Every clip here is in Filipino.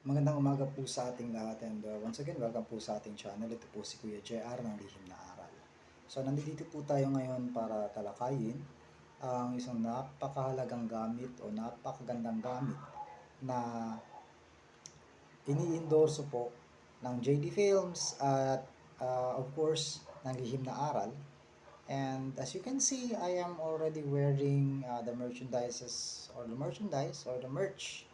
Magandang umaga po sa ating lahat and uh, once again, welcome po sa ating channel. Ito po si Kuya JR ng Lihim na Aral. So nandito po tayo ngayon para talakayin ang isang napakahalagang gamit o napakagandang gamit na ini-endorso po ng JD Films at uh, of course ng Lihim na Aral. And as you can see, I am already wearing uh, the merchandises or the merchandise or the merch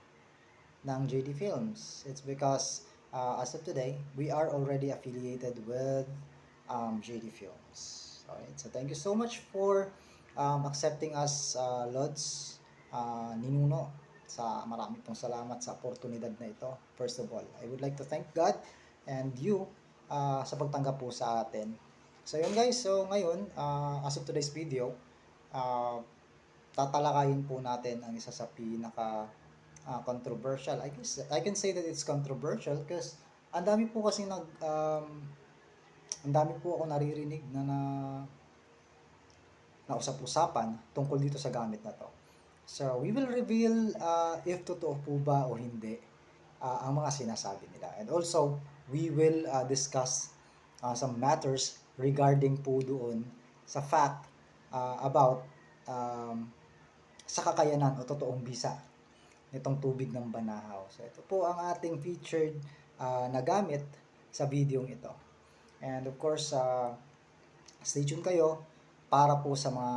ng JD Films. It's because uh, as of today, we are already affiliated with um, JD Films. Alright, so thank you so much for um, accepting us, uh, Lods, uh, Ninuno. Sa marami pong salamat sa oportunidad na ito. First of all, I would like to thank God and you uh, sa pagtanggap po sa atin. So yun guys, so ngayon, uh, as of today's video, uh, tatalakayin po natin ang isa sa pinaka uh, controversial. I guess I can say that it's controversial because ang dami po kasi nag um, ang dami po ako naririnig na na na usap-usapan tungkol dito sa gamit na to. So, we will reveal uh, if totoo po ba o hindi uh, ang mga sinasabi nila. And also, we will uh, discuss uh, some matters regarding po doon sa fact uh, about um, sa kakayanan o totoong bisa nitong tubig ng Banahaw. So ito po ang ating featured uh, na gamit sa video ito. And of course, uh, stay tuned kayo para po sa mga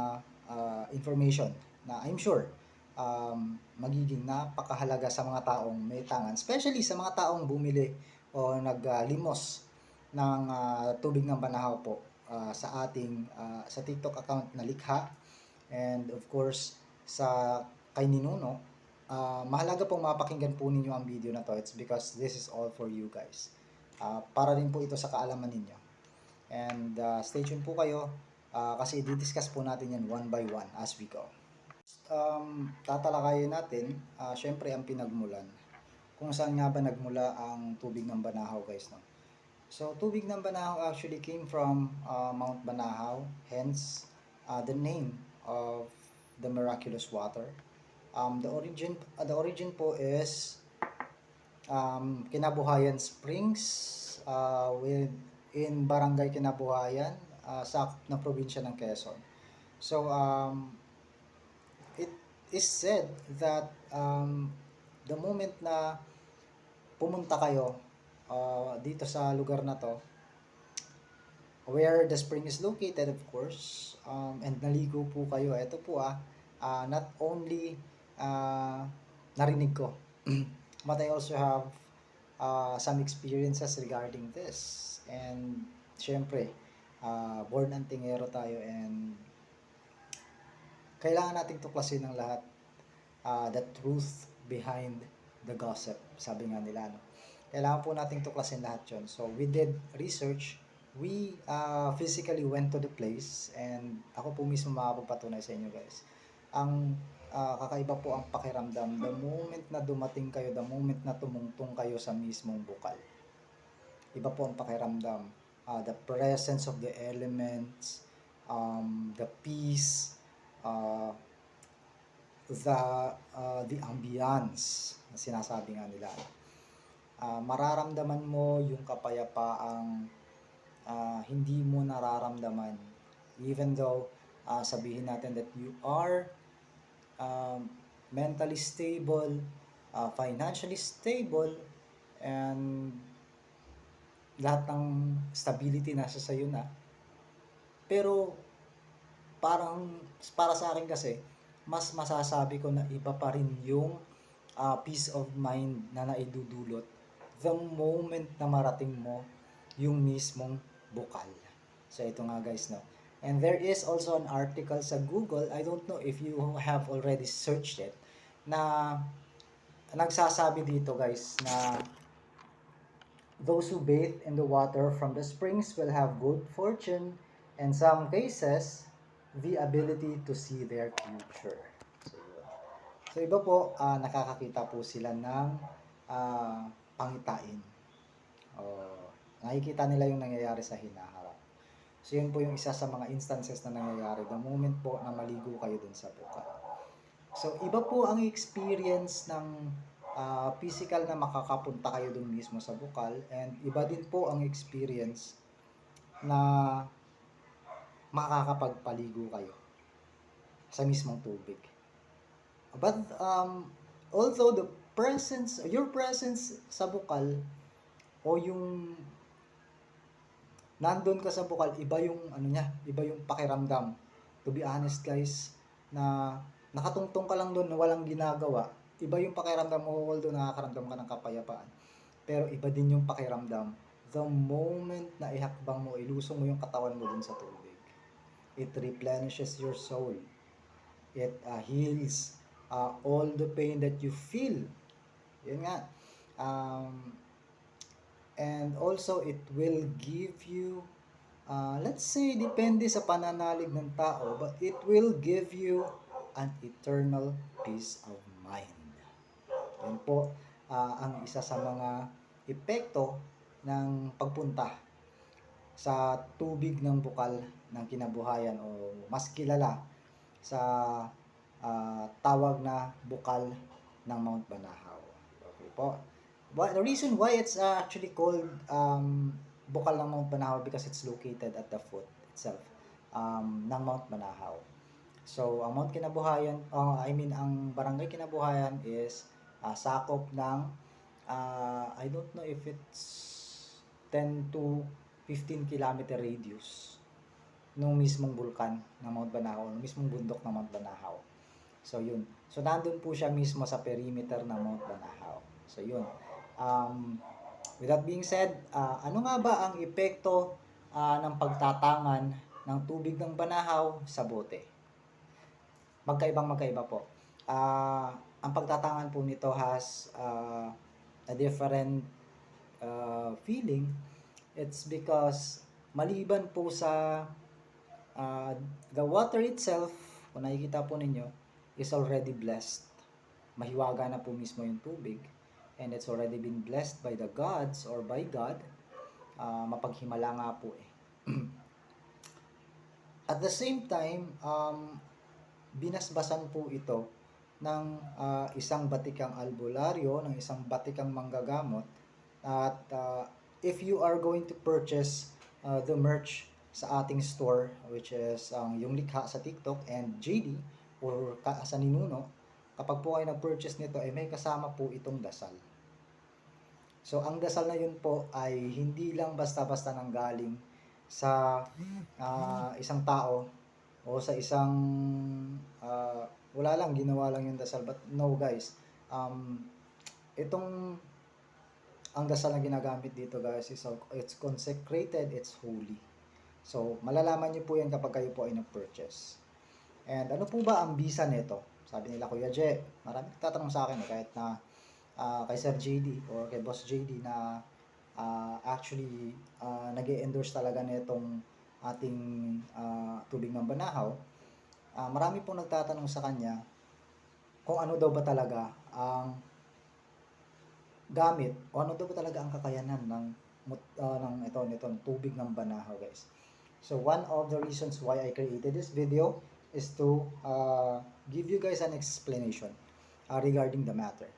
uh, information na I'm sure um, magiging napakahalaga sa mga taong may tangan, especially sa mga taong bumili o naglimos ng uh, tubig ng Banahaw po uh, sa ating uh, sa TikTok account na Likha and of course sa kay Ninuno uh, mahalaga pong mapakinggan po ninyo ang video na to. It's because this is all for you guys. Uh, para rin po ito sa kaalaman ninyo. And uh, stay tuned po kayo uh, kasi di-discuss po natin yan one by one as we go. Um, tatalakayin natin, uh, syempre ang pinagmulan. Kung saan nga ba nagmula ang tubig ng Banahaw guys. No? So, tubig ng Banahaw actually came from uh, Mount Banahaw, hence uh, the name of the miraculous water um, the origin uh, the origin po is um, Kinabuhayan Springs uh, with in Barangay Kinabuhayan uh, sa na probinsya ng Quezon. So um, it is said that um, the moment na pumunta kayo uh, dito sa lugar na to where the spring is located of course um, and naligo po kayo ito po ah uh, not only uh, narinig ko. But I also have uh, some experiences regarding this. And syempre, uh, born antingero tayo and kailangan nating tuklasin ng lahat uh, the truth behind the gossip. Sabi nga nila, no? Kailangan po nating tuklasin lahat yon So, we did research. We uh, physically went to the place and ako po mismo makapagpatunay sa inyo guys. Ang uh, kakaiba po ang pakiramdam the moment na dumating kayo, the moment na tumungtong kayo sa mismong bukal. Iba po ang pakiramdam. Uh, the presence of the elements, um, the peace, uh, the uh, the ambience na sinasabi nga nila. Uh, mararamdaman mo yung kapayapaang uh, hindi mo nararamdaman even though uh, sabihin natin that you are um, mentally stable, uh, financially stable, and lahat ng stability nasa sayo na. Pero parang para sa akin kasi mas masasabi ko na iba pa rin yung uh, peace of mind na naidudulot the moment na marating mo yung mismong bukal. So ito nga guys no And there is also an article sa Google, I don't know if you have already searched it, na nagsasabi dito guys na those who bathe in the water from the springs will have good fortune and some cases the ability to see their future. So, so iba po, uh, nakakakita po sila ng uh, pangitain. Oh, nakikita nila yung nangyayari sa hinaharap. So, yun po yung isa sa mga instances na nangyayari the moment po na maligo kayo dun sa bukal. So, iba po ang experience ng ah, physical na makakapunta kayo dun mismo sa bukal and iba din po ang experience na makakapagpaligo kayo sa mismong tubig. But um, although the presence, your presence sa bukal o yung nandun ka sa bukal, iba yung ano niya, iba yung pakiramdam. To be honest guys, na nakatungtong ka lang doon na walang ginagawa, iba yung pakiramdam mo although nakakaramdam ka ng kapayapaan. Pero iba din yung pakiramdam the moment na ihakbang mo, ilusong mo yung katawan mo dun sa tubig. It replenishes your soul. It uh, heals uh, all the pain that you feel. Yun nga. Um, and also, it will give you, uh, let's say, depende sa pananalig ng tao, but it will give you an eternal peace of mind. Yan po uh, ang isa sa mga epekto ng pagpunta sa tubig ng bukal ng kinabuhayan o mas kilala sa ah, tawag na bukal ng Mount Banahaw. Okay po. But the reason why it's uh, actually called um, bukal ng Mount Banahaw because it's located at the foot itself um, ng Mount Banahaw. So, ang Mount Kinabuhayan, uh, I mean, ang Barangay Kinabuhayan is uh, sakop ng, uh, I don't know if it's 10 to 15 kilometer radius nung mismong bulkan ng Mount Banahaw, nung mismong bundok ng Mount Banahaw. So, yun. So, nandun po siya mismo sa perimeter ng Mount Banahaw. So, yun. Um, with that being said, uh, ano nga ba ang epekto uh, ng pagtatangan ng tubig ng Banahaw sa bote? Magkaibang magkaiba po. Uh, ang pagtatangan po nito has uh, a different uh, feeling, it's because maliban po sa uh, the water itself, kung nakikita po ninyo, is already blessed. Mahiwaga na po mismo yung tubig. And it's already been blessed by the gods or by God. Uh, mapaghimala nga po eh. At the same time, um, binasbasan po ito ng uh, isang batikang albularyo, ng isang batikang manggagamot at uh, if you are going to purchase uh, the merch sa ating store, which is um, yung likha sa TikTok and JD or ka, sa Ninuno, kapag po kayo nag-purchase nito, eh, may kasama po itong dasal. So, ang dasal na yun po ay hindi lang basta-basta nang galing sa uh, isang tao o sa isang uh, wala lang, ginawa lang yung dasal. But no guys, um, itong ang dasal na ginagamit dito guys is it's consecrated, it's holy. So, malalaman niyo po yan kapag kayo po ay nag-purchase. And ano po ba ang visa nito? Sabi nila Kuya Je, marami nagtatanong sa akin eh, kahit na uh, kay Sir JD or kay Boss JD na uh, actually uh, nag endorse talaga nitong ating uh, tubig ng banahaw. Uh, marami pong nagtatanong sa kanya kung ano daw ba talaga ang gamit o ano daw ba talaga ang kakayanan ng uh, ng ito nito tubig ng Banahaw guys. So one of the reasons why I created this video is to uh, give you guys an explanation uh, regarding the matter.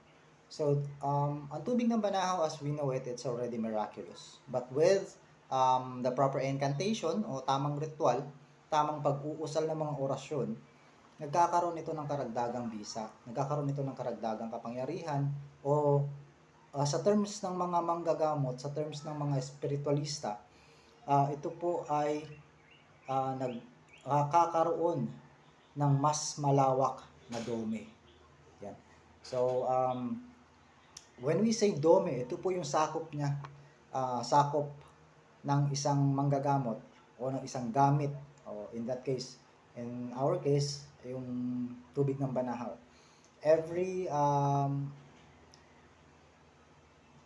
So um, ang tubig ng Banahaw as we know it it's already miraculous. But with um, the proper incantation o tamang ritual, tamang pag-uusal ng mga orasyon, nagkakaroon ito ng karagdagang bisa, nagkakaroon ito ng karagdagang kapangyarihan o uh, sa terms ng mga manggagamot, sa terms ng mga spiritualista, uh, ito po ay uh, nagkakaroon uh, ng mas malawak na dome. Yan. So, um, when we say dome, ito po yung sakop niya, uh, sakop ng isang manggagamot o ng isang gamit. O in that case, in our case, yung tubig ng banahaw. Every um,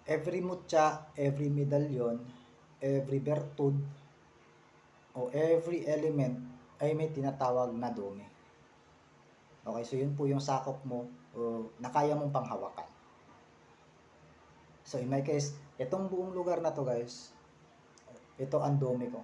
every mutya, every medallion, every bertud, o every element ay may tinatawag na dome. Okay, so yun po yung sakop mo o na kaya mong panghawakan. So in my case, itong buong lugar na to guys, ito ang dome ko.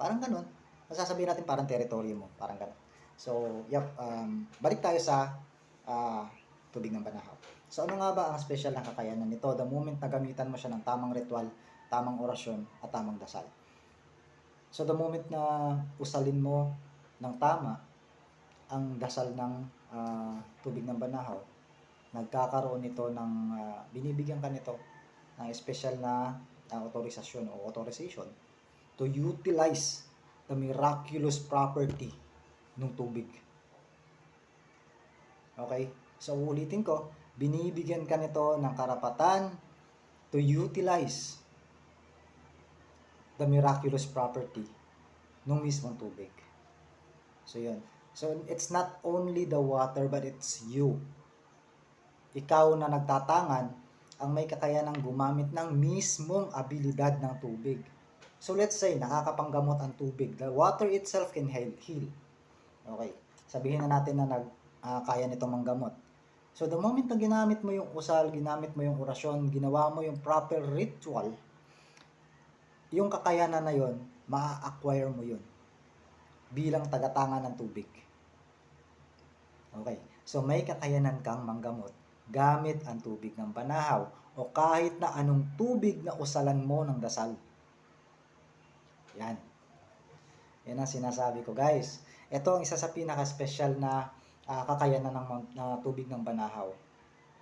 Parang ganun. Masasabihin natin parang territory mo. Parang ganun. So, yep, um, balik tayo sa uh, tubig ng Banahaw. So ano nga ba ang special na kakayanan nito the moment na gamitan mo siya ng tamang ritual, tamang orasyon, at tamang dasal? So the moment na usalin mo ng tama ang dasal ng ah, tubig ng banahaw, nagkakaroon nito ng ah, binibigyan ka nito ng special na ah, authorization o authorization to utilize the miraculous property ng tubig. Okay? So ulitin ko, binibigyan ka nito ng karapatan to utilize the miraculous property ng mismong tubig. So yun. So it's not only the water but it's you. Ikaw na nagtatangan ang may kakayanang gumamit ng mismong abilidad ng tubig. So let's say nakakapanggamot ang tubig. The water itself can heal. Okay. Sabihin na natin na nag ah, kaya nitong manggamot. So the moment na ginamit mo yung usal, ginamit mo yung orasyon, ginawa mo yung proper ritual, yung kakayanan na yon, ma-acquire mo yun bilang tagatangan ng tubig. Okay. So may kakayanan kang manggamot gamit ang tubig ng banahaw o kahit na anong tubig na usalan mo ng dasal. Yan. Yan ang sinasabi ko guys. Ito ang isa sa pinaka-special na ah, kakayanan ng na tubig ng banahaw.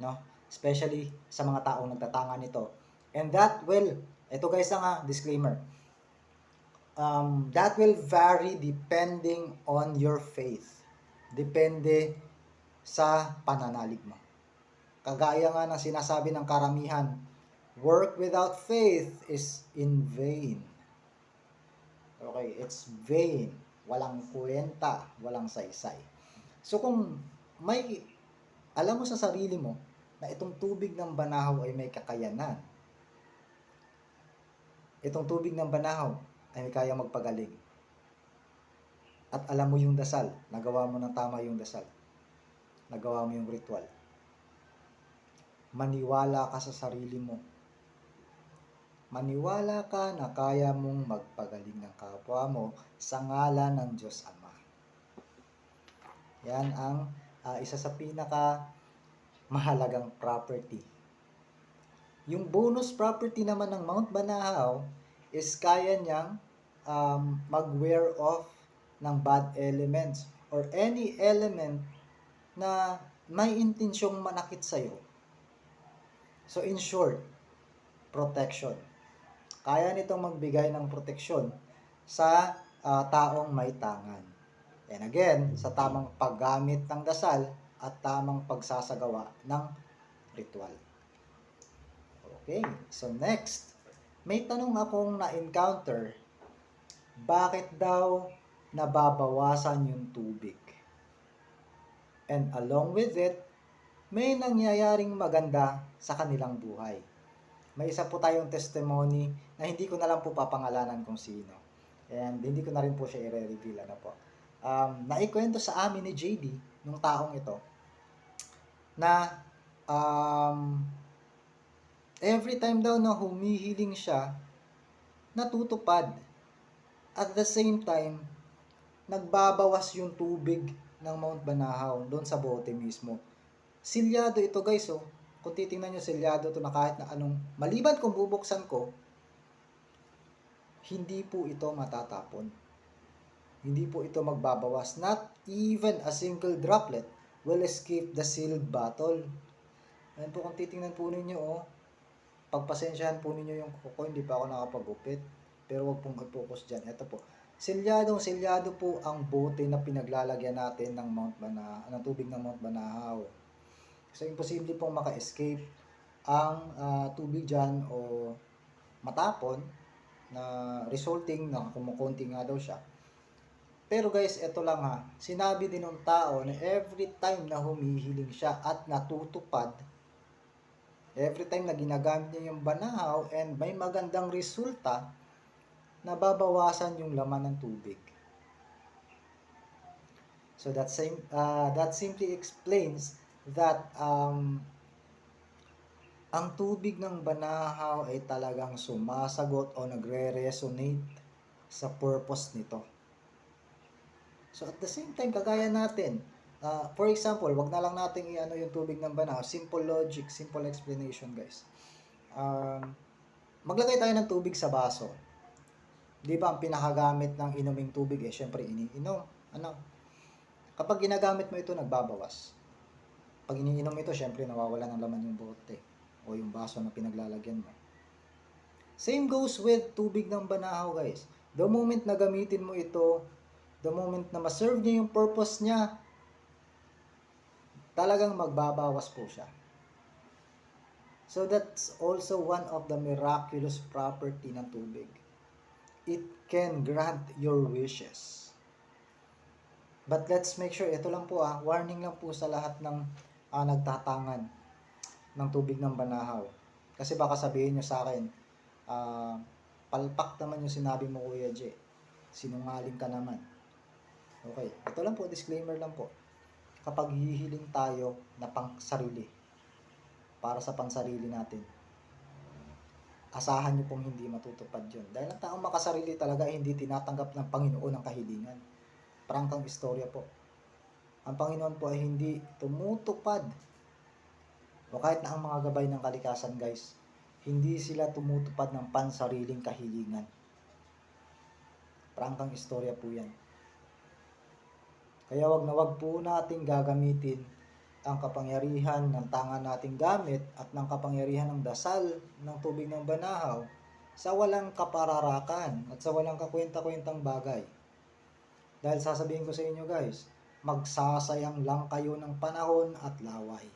No? Especially sa mga taong nagtatangan nito. And that will, ito guys ang ah, disclaimer. Um, that will vary depending on your faith. Depende sa pananalig mo. Kagaya nga ng sinasabi ng karamihan, work without faith is in vain. Okay, it's vain. Walang kwenta, walang saysay. So kung may alam mo sa sarili mo na itong tubig ng banahaw ay may kakayanan, itong tubig ng banahaw ay may kaya magpagaling. At alam mo yung dasal, nagawa mo ng tama yung dasal. Nagawa mo yung ritual. Maniwala ka sa sarili mo. Maniwala ka na kaya mong magpagaling ng kapwa mo sa ngalan ng Diyos Ama. Yan ang ah, isa sa pinaka mahalagang property. Yung bonus property naman ng Mount Banahaw is kaya niyang um, mag-wear off ng bad elements or any element na may intensyong manakit sa'yo. So in short, protection. Kaya nitong magbigay ng proteksyon sa ah, taong may tangan. And again, sa tamang paggamit ng dasal at tamang pagsasagawa ng ritual. Okay, so next, may tanong akong na-encounter, bakit daw nababawasan yung tubig? And along with it, may nangyayaring maganda sa kanilang buhay. May isa po tayong testimony na hindi ko na lang po papangalanan kung sino. And hindi ko na rin po siya i-reveal. Ano po. Um, naikwento sa amin ni JD, nung taong ito, na um, every time daw na humihiling siya, natutupad. At the same time, nagbabawas yung tubig ng Mount Banahaw doon sa bote mismo. Silyado ito guys oh. Kung titingnan nyo silyado to na kahit na anong, maliban kung bubuksan ko, hindi po ito matatapon. Hindi po ito magbabawas. Not even a single droplet will escape the sealed bottle. Ayan po kung titingnan po ninyo oh, pagpasensyahan po ninyo yung kuko, hindi pa ako nakapagupit. Pero wag pong i-focus dyan. Ito po. Silyadong silyado po ang bote na pinaglalagyan natin ng Mount Bana, ng tubig ng Mount Banahaw. So, imposible pong maka-escape ang ah, tubig dyan o matapon na resulting na kumukunti nga daw siya. Pero guys, ito lang ha. Sinabi din ng tao na every time na humihiling siya at natutupad, every time na ginagamit niya yung banahaw and may magandang resulta, nababawasan yung laman ng tubig. So that same uh, that simply explains that um, ang tubig ng banahaw ay talagang sumasagot o nagre-resonate sa purpose nito. So at the same time, kagaya natin, Ah, for example, wag na lang nating i-ano yung tubig ng banahaw. Simple logic, simple explanation, guys. Um, maglagay tayo ng tubig sa baso. Di ba, ang pinakagamit ng inuming tubig eh, syempre iniinom. Ano? Kapag ginagamit mo ito, nagbabawas. Pag iniinom ito, syempre nawawala ng laman yung bote o yung baso na pinaglalagyan mo. Same goes with tubig ng banahaw, guys. The moment na gamitin mo ito, the moment na ma-serve niya yung purpose niya, talagang magbabawas po siya. So that's also one of the miraculous property ng tubig. It can grant your wishes. But let's make sure, ito lang po ah, warning lang po sa lahat ng ah, nagtatangan ng tubig ng banahaw. Kasi baka sabihin nyo sa akin, ah, palpak naman yung sinabi mo Kuya J. Sinungaling ka naman. Okay, ito lang po, disclaimer lang po. Kapag hihiling tayo na pang sarili, para sa pansarili natin, asahan nyo pong hindi matutupad yun. Dahil ang taong makasarili talaga hindi tinatanggap ng Panginoon ang kahilingan. Prangkang istorya po. Ang Panginoon po ay hindi tumutupad. O kahit na ang mga gabay ng kalikasan guys, hindi sila tumutupad ng pansariling kahilingan. Prangkang istorya po yan. Kaya wag na wag po nating gagamitin ang kapangyarihan ng tanga nating gamit at ng kapangyarihan ng dasal ng tubig ng banahaw sa walang kapararakan at sa walang kakwenta-kwentang bagay. Dahil sasabihin ko sa inyo guys, magsasayang lang kayo ng panahon at laway.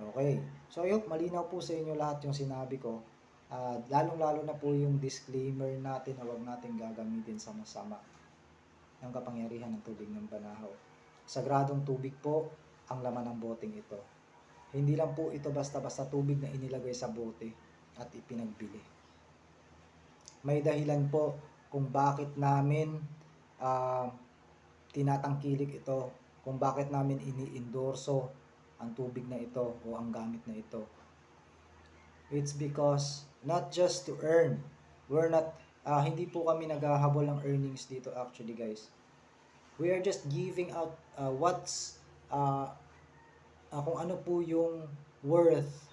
Okay. So, I hope malinaw po sa inyo lahat yung sinabi ko. At lalong-lalo na po yung disclaimer natin na huwag natin gagamitin sa masama ng kapangyarihan ng tubig ng banahaw. Sagradong tubig po ang laman ng boteng ito. Hindi lang po ito basta-basta tubig na inilagay sa bote at ipinagbili. May dahilan po kung bakit namin ah, tinatangkilik ito, kung bakit namin ini-endorso ang tubig na ito o ang gamit na ito. It's because not just to earn. We're not ah, hindi po kami naghahabol ng earnings dito actually guys. We are just giving out ah, what's ah, ah, kung ano po yung worth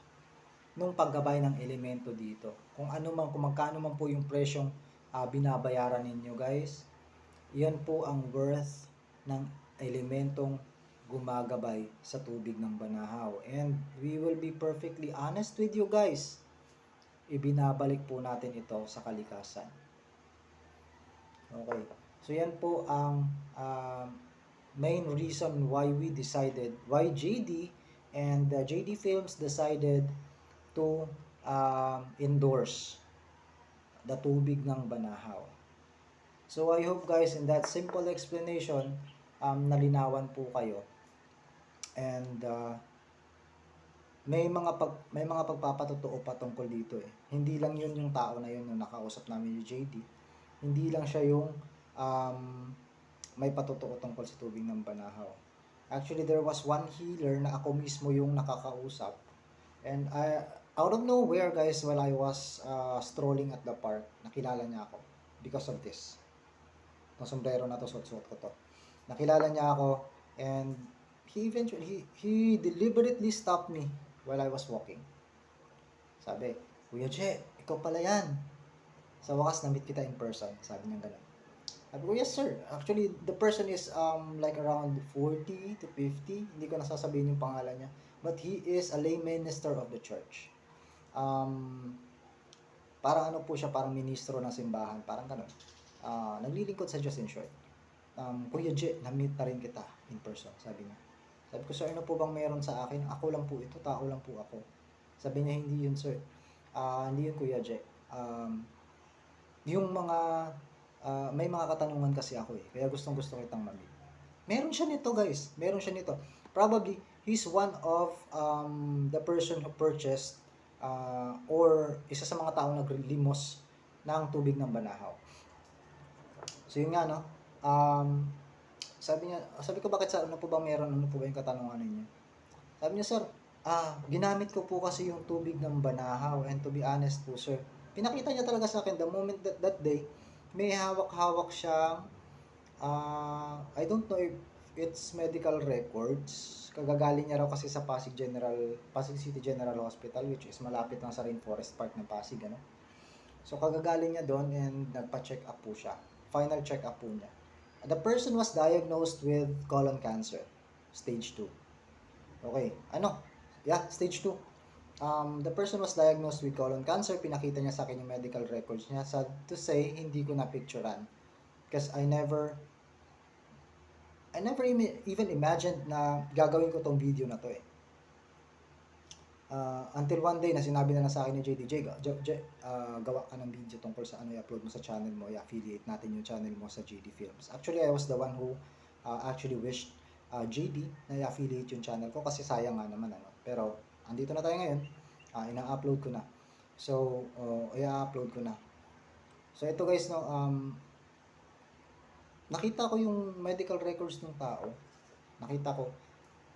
nung paggabay ng elemento dito. Kung ano man, kung magkano man po yung presyong ah, binabayaran ninyo guys, yan po ang worth ng elementong gumagabay sa tubig ng banahaw. And we will be perfectly honest with you guys. Ibinabalik po natin ito sa kalikasan. Okay. So yan po ang um, main reason why we decided, why JD and uh, JD Films decided to um, endorse the tubig ng banahaw. So I hope guys in that simple explanation, um, nalinawan po kayo. And uh, may mga pag may mga pagpapatotoo pa tungkol dito eh. Hindi lang 'yun yung tao na 'yun na nakausap namin ni JD. Hindi lang siya yung um, may patotoo tungkol sa tubig ng banahaw. Actually, there was one healer na ako mismo yung nakakausap. And I, out of nowhere guys, while I was uh, strolling at the park, nakilala niya ako because of this. Itong sombrero na to, suot-suot ko to. Nakilala niya ako and he eventually, he, he deliberately stopped me while I was walking. Sabi, Kuya Je, ikaw pala yan. Sa wakas, na-meet kita in person. Sabi niya ganun. Sabi ko, yes sir. Actually, the person is um like around 40 to 50. Hindi ko nasasabihin yung pangalan niya. But he is a lay minister of the church. Um, parang ano po siya, parang ministro ng simbahan. Parang ganun. Ah, naglilingkod sa Diyos in short. Um, Kuya Je, na-meet na rin kita in person. Sabi niya. Sabi ko, sir, ano po bang meron sa akin? Ako lang po ito, tao lang po ako. Sabi niya, hindi yun, sir. Ah, hindi yun, Kuya Je. Um, yung mga, ah, may mga katanungan kasi ako eh. Kaya gustong gusto kitang mamit. Meron siya nito, guys. Meron siya nito. Probably, he's one of um, the person who purchased ah, or isa sa mga taong naglimos ng tubig ng banahaw. So, yun nga, no? Um, sabi niya, sabi ko bakit sa ano po ba meron, ano po ba yung katanungan ninyo? Sabi niya, sir, ah, ginamit ko po kasi yung tubig ng banahaw and to be honest po, sir, pinakita niya talaga sa akin the moment that, that day, may hawak-hawak siyang, ah, I don't know if its medical records. Kagagaling niya raw kasi sa Pasig General, Pasig City General Hospital which is malapit lang sa Rainforest Park ng Pasig, ano? So kagagaling niya doon and nagpa-check up po siya. Final check up po niya. The person was diagnosed with colon cancer, stage 2. Okay, ano? Yeah, stage 2. Um, the person was diagnosed with colon cancer. Pinakita niya sa akin yung medical records niya. Sad to say, hindi ko na-picturean. Because I never, I never even imagined na gagawin ko tong video na to eh. Uh, until one day na sinabi na, na sa akin ni JD, Jay, ga- J- J- uh, gawa ka ng video tungkol sa ano i-upload mo sa channel mo, i-affiliate natin yung channel mo sa JD Films. Actually, I was the one who uh, actually wished uh, JD na i-affiliate yung channel ko kasi sayang nga naman ano. Pero andito na tayo ngayon, uh, ina-upload ko na. So, uh, i-upload ko na. So ito guys no, um, nakita ko yung medical records ng tao. Nakita ko,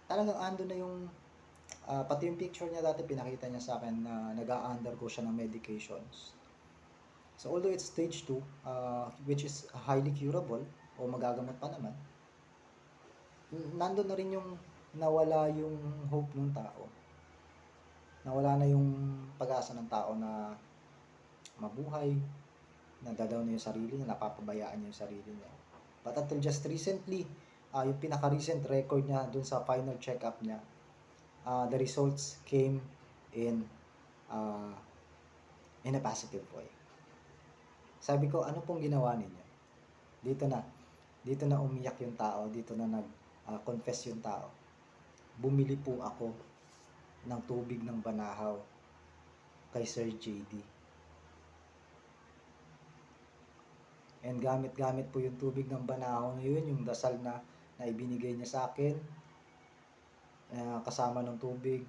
talagang ando na yung, ah, pati yung picture niya dati pinakita niya sa akin na nag-undergo siya ng medications. So although it's stage 2, uh, which is highly curable, o magagamot pa naman, n- nandun na rin yung nawala yung hope ng tao. Nawala na yung pag-asa ng tao na mabuhay, nagdadaw na yung sarili niya, napapabayaan niya yung sarili niya. But until just recently, ah yung pinaka-recent record niya dun sa final check-up niya, ah, the results came in ah, in a positive way. Sabi ko, ano pong ginawa ninyo? Dito na, dito na umiyak yung tao, dito na nag-confess yung tao. Bumili po ako ng tubig ng banahaw kay Sir JD. And gamit-gamit po yung tubig ng banahaw na yun, yung dasal na, na ibinigay niya sa akin, na kasama ng tubig.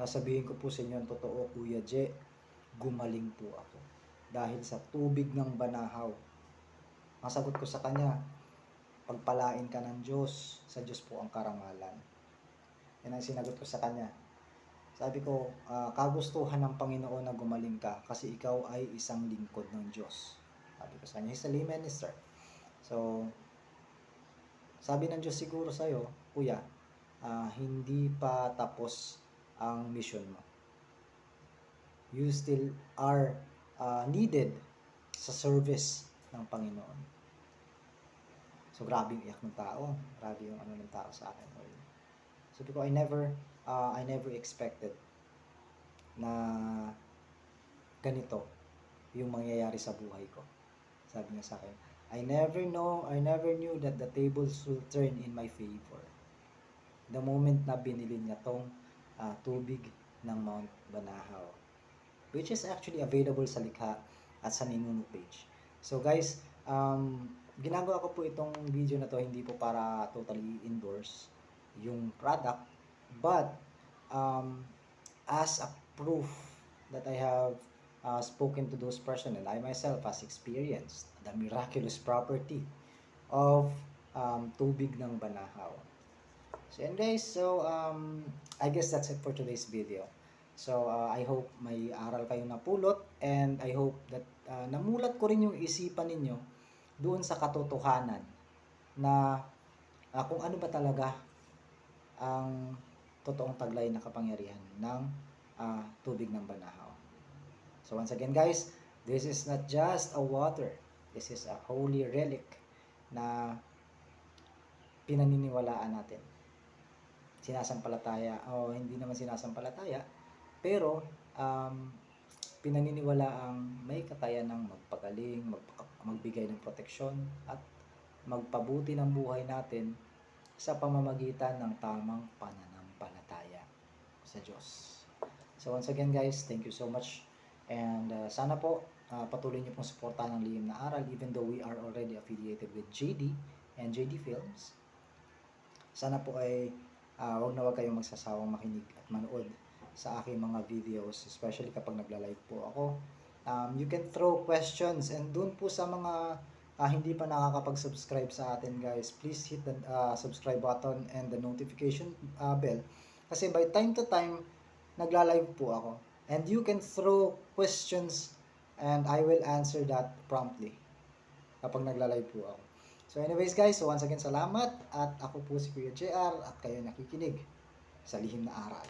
Nasabihin ko po sa inyo ang totoo, Kuya Je, gumaling po ako. Dahil sa tubig ng banahaw. Ang sagot ko sa kanya, pagpalain ka ng Diyos, sa Diyos po ang karangalan. Yan ang sinagot ko sa kanya. Sabi ko, ah, kagustuhan ng Panginoon na gumaling ka kasi ikaw ay isang lingkod ng Diyos. Sabi ko sa kanya, he's a lay minister. So, sabi ng Diyos siguro sa'yo, Kuya, ah, hindi pa tapos ang mission mo. You still are ah, needed sa service ng Panginoon. So, grabe yung iyak ng tao. Grabe yung ano ng tao sa akin. Sabi ko, I never, ah, I never expected na ganito yung mangyayari sa buhay ko. Sabi niya sa akin, I never know, I never knew that the tables will turn in my favor. The moment na binili niya tong ah, tubig ng Mount Banahaw. Which is actually available sa likha at sa Ninuno page. So guys, um, ginagawa ko po itong video na to hindi po para totally endorse yung product but um, as a proof that I have uh, spoken to those person and I myself has experienced the miraculous property of um, tubig ng banahaw. So and guys, so um, I guess that's it for today's video. So uh, I hope may aral kayo napulot and I hope that uh, namulat ko rin yung isipan ninyo doon sa katotohanan na uh, kung ano ba talaga ang totoong taglay na kapangyarihan ng ah, tubig ng banahaw. So once again guys, this is not just a water. This is a holy relic na pinaniniwalaan natin. Sinasampalataya, o hindi naman sinasampalataya, pero um, pinaniniwala ang may kakayan ng magpagaling, magpa- magbigay ng proteksyon, at magpabuti ng buhay natin sa pamamagitan ng tamang pananampalataya sa Diyos. So once again guys, thank you so much. And uh, sana po uh, patuloy niyo pong suportahan ng Lihim na Aral even though we are already affiliated with JD and JD Films. Sana po ay uh, wag na wag kayong magsasawang makinig at manood sa aking mga videos, especially kapag nagla-live po ako. Um, you can throw questions and dun po sa mga ah, hindi pa nakakapag-subscribe sa atin guys, please hit the ah, subscribe button and the notification ah, bell. Kasi by time to time, nagla-live po ako. And you can throw questions and I will answer that promptly kapag nagla-live po ako. So anyways guys, so once again salamat at ako po si Kuya JR at kayo nakikinig sa Lihim na Aral.